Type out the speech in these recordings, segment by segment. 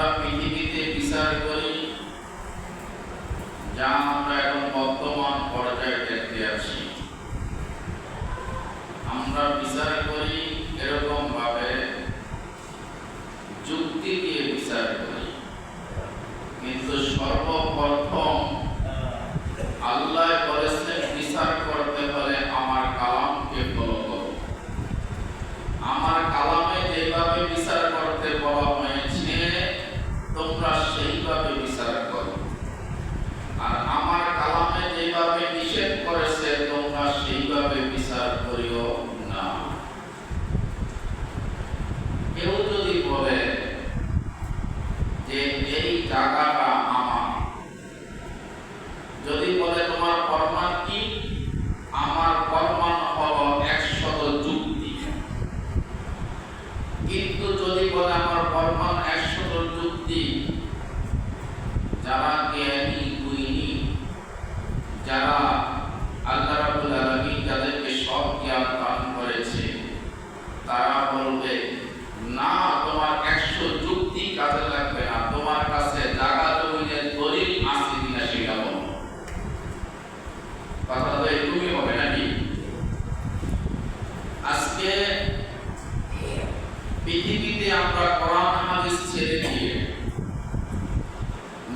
আমরা পৃথিবীতে বিচার করি, যা আমরা এখন বর্তমান পর্যায়ে দেখতে আছি আমরা বিচার করি এরকম ভাবে যুক্তি দিয়ে বিচার করি। কিন্তু সর্বপ্রথম আল্লাহ বলেছেন বিচার করতে হলে আমার কালামকে ফলো করো আমার কালামে যেভাবে বিচার করতে বলা হয়েছে তোমরা সেইভাবে বিচার করো আর আমার কালামে যেভাবে নিষেধ করেছে তোমরা সেইভাবে বিচার করিও না কেউ যদি বলে যে এই জায়গাটা আমার যদি বলে তোমার প্রমাণ কি আমার প্রমাণ হলো একশত যুক্তি কিন্তু যদি বলে আমার প্রমাণ একশত যুক্তি যারা জ্ঞানী গুইনি যারা আল্লাহ রাব্বুল আলামিন যাদেরকে সব জ্ঞান দান করেছে, তারা বলবে, না, তোমার একশো যুক্তি কাজে লাগবে না। তোমার কাছে জায়গা জমিনের দলিল আছে কিনা সেটা বলো। কথা তো এরকমই হবে নাকি? আজকে পৃথিবীতে আমরা কোরআন হাদিস ছেড়ে দিয়ে,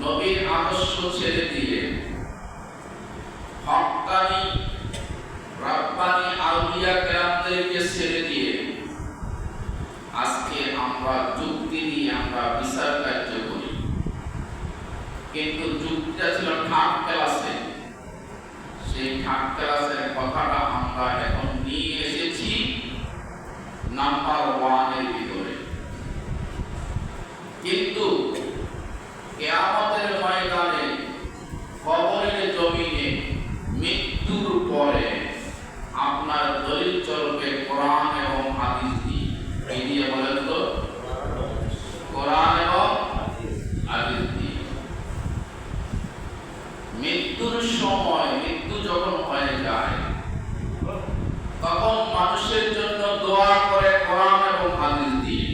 নবীর আদর্শ ছেড়ে দিয়ে হক্কানি রাব্বানি আউলিয়া কেরামদেরকে ছেড়ে দিয়ে আজকে আমরা যুক্তি দিয়ে আমরা বিচার কার্য করি। কিন্তু যুক্তিটা ছিল ঠাক ক্লাসে। সেই ঠাক ক্লাসের কথাটা আমরা এখন নিয়ে এসেছি নাম্বার ওয়ানের ভিতরে। কিন্তু কেয়ামতের ময়দানে কবরের জমিনে মৃত্যুর পরে আপনার দলিল চলবে কোরআন এবং হাদিস দিয়ে এই দিয়ে বলেন তো কোরআন এবং হাদিস দিয়ে মৃত্যুর সময় মৃত্যু যখন হয়ে যায় তখন মানুষের জন্য দোয়া করে কোরআন এবং হাদিস দিয়ে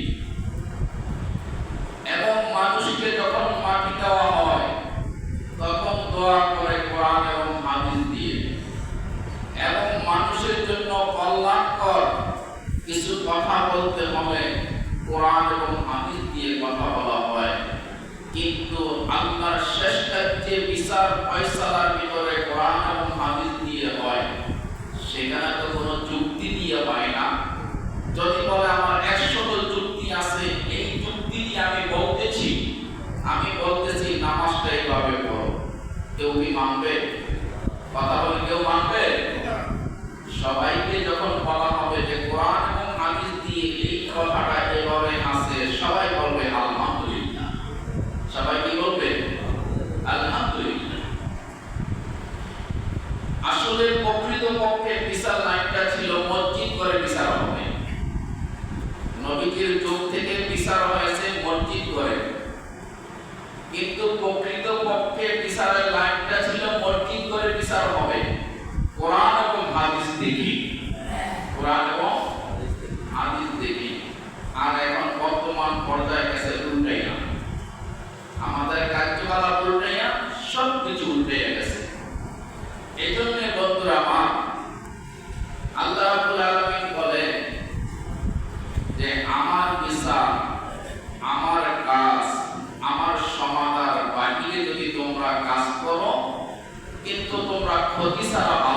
এবং মানুষকে যখন মাটি দেওয়া হয় তখন দোয়া করে কোরআন এবং হাদিস দিয়ে এবং মানুষের জন্য কল্যাণকর কিছু কথা বলতে হলে কোরআন এবং হাদিস দিয়ে কথা বলা হয়। কিন্তু আল্লাহর শ্রেষ্ঠের যে বিচার ফয়সালার ভিতরে কোরআন এবং হাদিস দিয়ে হয়, সেখানে তো কোনো যুক্তি দিয়ে হয় না। যদি বলে আমার একশত যুক্তি আছে, এই যুক্তি দিয়ে আমি বলতেছি আমি বলতেছি নামাজটা এইভাবে পড়ো। কেউ কি মানবে? কথা বলে কেউ মানবে? সবাইকে our life. কিন্তু তোমরা ক্ষতি ছাড়া